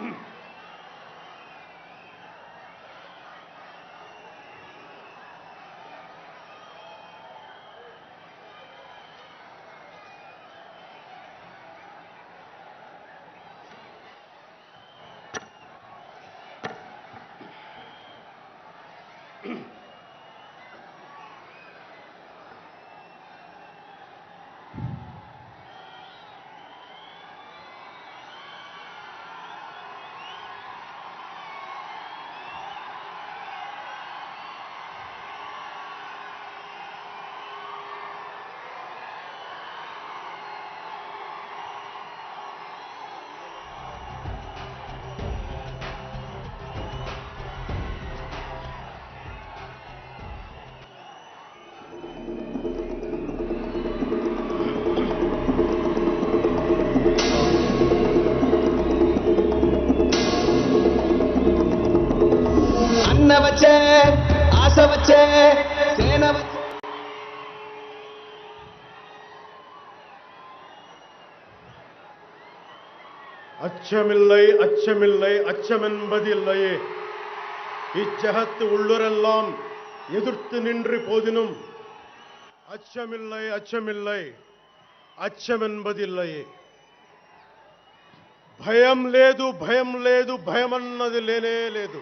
Mm-hmm. அச்சமில்லை அச்சமில்லை அச்சமென்பதில்லையே இச்சகத்து உள்ளுரெல்லாம் எதிர்த்து நின்று போதினும் அச்சமில்லை அச்சமில்லை అచ్చమెన్బదిల్లయే భయం లేదు భయం లేదు భయం అన్నది లేనే లేదు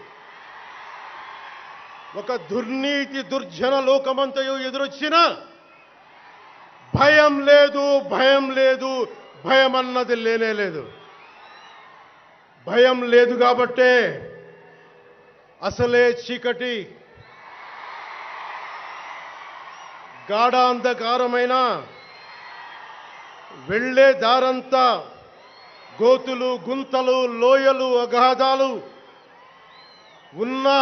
ఒక దుర్నీతి దుర్జన లోకమంతయు ఎదురొచ్చిన భయం లేదు భయం లేదు భయం అన్నది లేనే లేదు భయం లేదు కాబట్టే అసలే చీకటి. గాఢాంధకారమైన వెళ్ళే దారంతా గోతులు గుంతలు లోయలు అగాధాలు ఉన్నా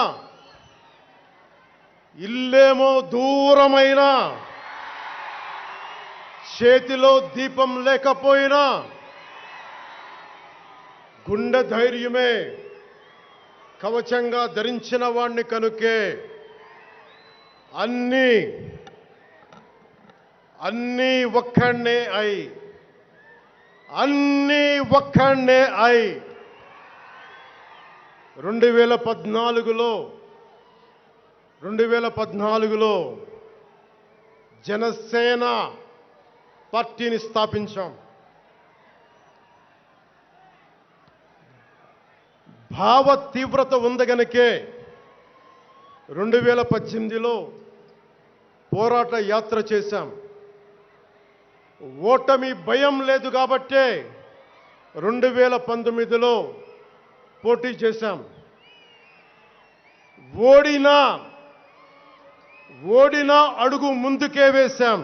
ఇల్లేమో దూరమైన చేతిలో దీపం లేకపోయినా గుండె ధైర్యమే కవచంగా ధరించిన వాణ్ణి కనుకే అన్నీ అన్నీ ఒక్కడే అయి అన్నీ ఒక్కడే అయి రెండు వేల పద్నాలుగులో రెండు వేల పద్నాలుగులో జనసేన పార్టీని స్థాపించాం. భావ తీవ్రత ఉంది గనకే రెండు వేల పద్దెనిమిదిలో పోరాట యాత్ర చేశాం. ఓటమి భయం లేదు కాబట్టే రెండు వేల పంతొమ్మిదిలో పోటీ చేశాం. ఓడినా ఓడినా అడుగు ముందుకే వేశాం.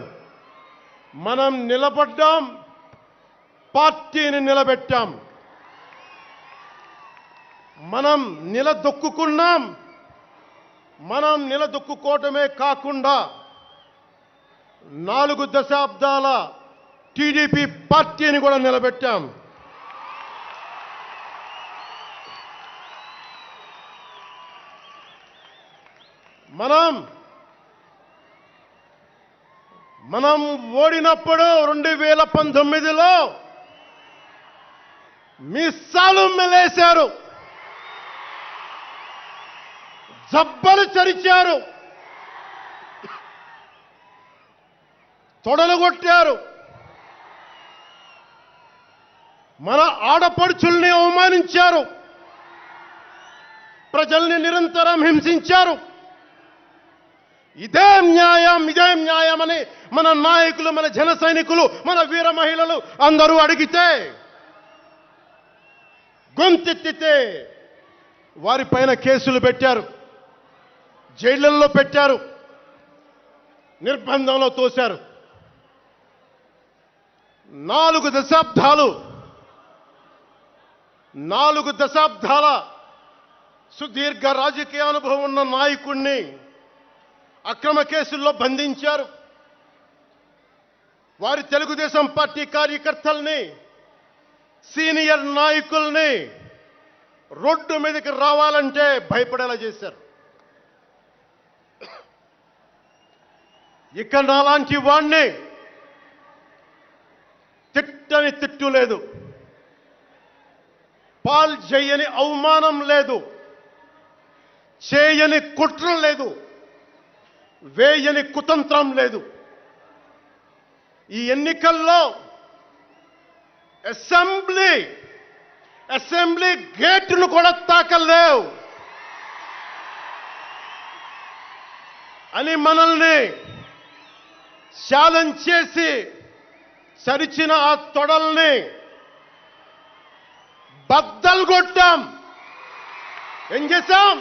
మనం నిలబడ్డాం పార్టీని నిలబెట్టాం. మనం నిలదొక్కుకున్నాం. మనం నిలదొక్కుకోవటమే కాకుండా నాలుగు దశాబ్దాల టీడీపీ పార్టీని కూడా నిలబెట్టాం. మనం మనం ఓడినప్పుడు రెండు వేల పంతొమ్మిదిలో మిస్సాలు మెలేశారు సబ్బలు చరిచారు. తొడలు కొట్టారు. మన ఆడపడుచుల్ని అవమానించారు. ప్రజల్ని నిరంతరం హింసించారు. ఇదే న్యాయం ఇదే న్యాయం అని మన నాయకులు మన జన సైనికులు మన వీర మహిళలు అందరూ అడిగితే గొంతెత్తితే వారిపైన కేసులు పెట్టారు. జైళ్ళలో పెట్టారు. నిర్బంధంలో తోశారు. నాలుగు దశాబ్దాలు నాలుగు దశాబ్దాల సుదీర్ఘ రాజకీయ అనుభవం ఉన్న నాయకుణ్ణి అక్రమ కేసుల్లో బంధించారు. వారి తెలుగుదేశం పార్టీ కార్యకర్తల్ని సీనియర్ నాయకుల్ని రోడ్డు మీదకి రావాలంటే భయపడేలా చేశారు. ఇక నాలాంటి వాణ్ణి. తిట్టని తిట్టు లేదు. పాల్ చేయని అవమానం లేదు. చేయని కుట్ర లేదు. వేయని కుతంత్రం లేదు. ఈ ఎన్నికల్లో అసెంబ్లీ అసెంబ్లీ గేటును కూడా తాకలేవు. అని మనల్ని ఛాలెంజ్ చేసి సరిచిన ఆ తొడల్ని బద్దలు కొట్టాం. ఏం చేశాం?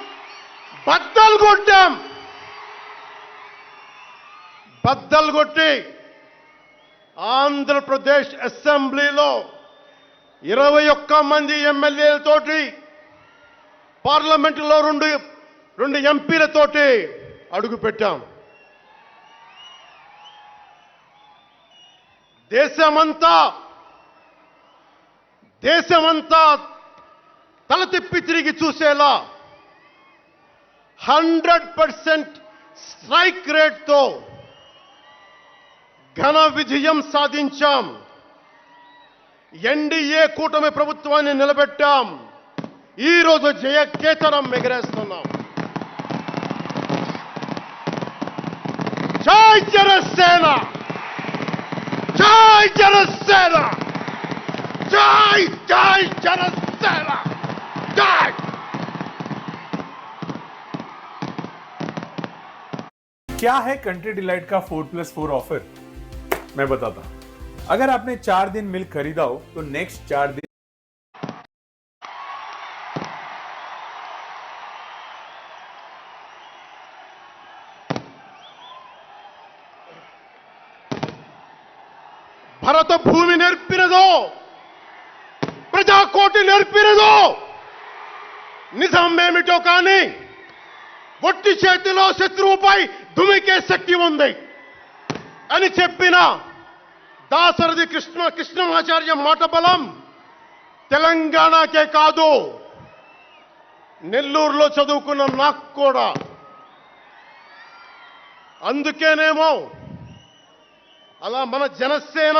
బద్దలు కొట్టాం. బద్దలు కొట్టి ఆంధ్రప్రదేశ్ అసెంబ్లీలో ఇరవై ఒక్క మంది ఎమ్మెల్యేలతోటి పార్లమెంటులో రెండు రెండు ఎంపీలతోటి అడుగు పెట్టాం దేశమంతా దేశమంతా తల తిప్పి తిరిగి చూసేలా హండ్రెడ్ పర్సెంట్ స్ట్రైక్ రేట్తో ఘన విజయం సాధించాం. ఎన్డీఏ కూటమి ప్రభుత్వాన్ని నిలబెట్టాం. ఈ రోజు జయకేతనం ఎగరేస్తున్నాం. జై జనసేన! जय जनसेना जय जय जनसेना जय क्या है कंट्री डिलाइट का फोर प्लस फोर ऑफ़र मैं बताता अगर आपने चार दिन मिल्क खरीदा हो तो नेक्स्ट चार दिन ಭೂಮಿ ನೆರ್ಪಿರದು ప్రజాకోటి నేర్పిరదు నిజం ఏమిటో కానీ ఒట్టి చేతిలో శత్రువుపై దుమికే శక్తి ఉంది అని చెప్పిన దాసరథి కృష్ణ కృష్ణమాచార్య మాట బలం తెలంగాణకే కాదు నెల్లూరులో చదువుకున్న నాకు కూడా అందుకేనేమో అలా మన జనసేన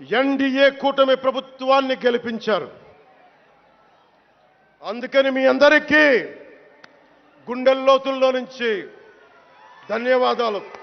ఎన్డీఏ కూటమి ప్రభుత్వాన్ని గెలిపించారు. అందుకని మీ అందరికీ గుండెల్లోతుల్లో నుంచి ధన్యవాదాలు.